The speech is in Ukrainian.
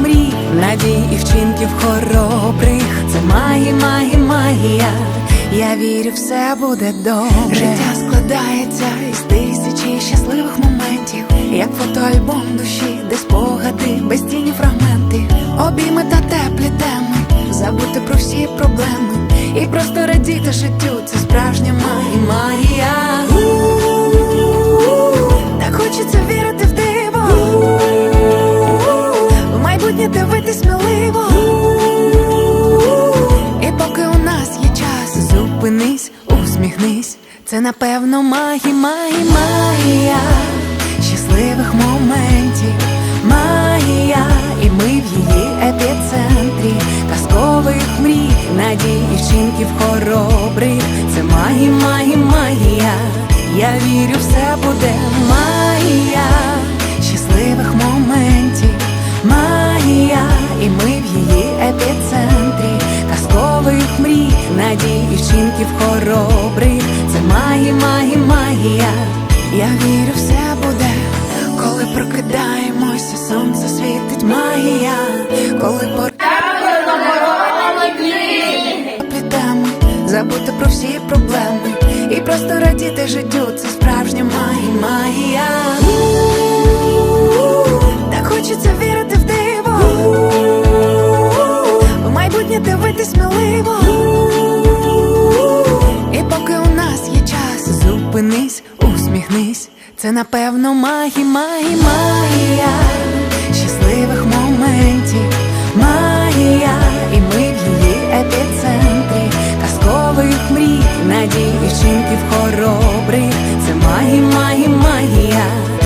мрій, надій і вчинків хоробрих. Це магія, магія, магія. Я вірю, все буде добре. Життя складається із тисячі щасливих моментів, як фотоальбом душі, де спогади, безцінні фрагменти, обійми та теплі теми, забути про всі проблеми і просто радіти життю. Це справжня магія, усміхнись. Це напевно магія, магія, магія щасливих моментів, магія, і ми в її епіцентрі, казкових мрій, надій вчинків хоробрих. Це магія, магія, магія. Я вірю, все буде магія щасливих моментів, надій і вчинків хоробрих. Це магія, магія, магія. Я вірю, все буде, коли прокидаємося, сонце світить магія, коли пор... плітами, забути про всі проблеми і просто радіти життю. Це справжня магія, магія. Так хочеться вірити в диво, в майбутнє дивитись сміливо. Усміхнись. Це напевно магі, магі, магія щасливих моментів, магія, і ми в її епіцентрі, казкових мрій, надій вчинків хоробрих. Це магі, магія, магія.